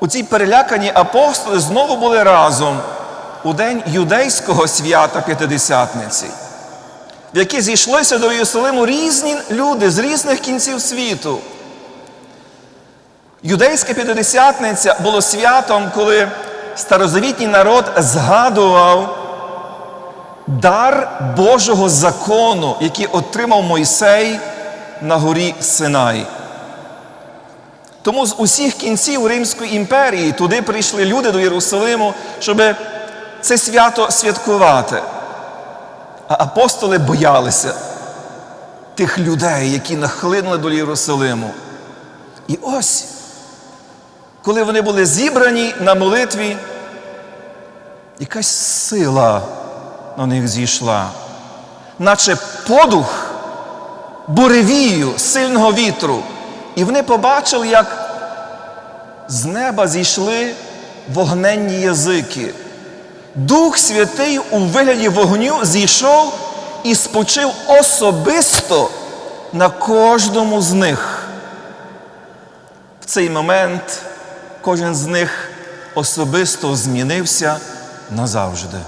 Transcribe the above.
У цій перелякані апостоли знову були разом у день юдейського свята П'ятидесятниці, в який зійшлися до Єрусалиму різні люди з різних кінців світу. Юдейська П'ятидесятниця було святом, коли старозавітній народ згадував дар Божого закону, який отримав Мойсей на горі Синай. Тому з усіх кінців Римської імперії туди прийшли люди до Єрусалиму, щоб це свято святкувати. А апостоли боялися тих людей, які нахлинули до Єрусалиму. І ось, коли вони були зібрані на молитві, якась сила на них зійшла, наче подух буревію сильного вітру. І вони побачили, як з неба зійшли вогненні язики. Дух Святий у вигляді вогню зійшов і спочив особисто на кожному з них. В цей момент кожен з них особисто змінився назавжди.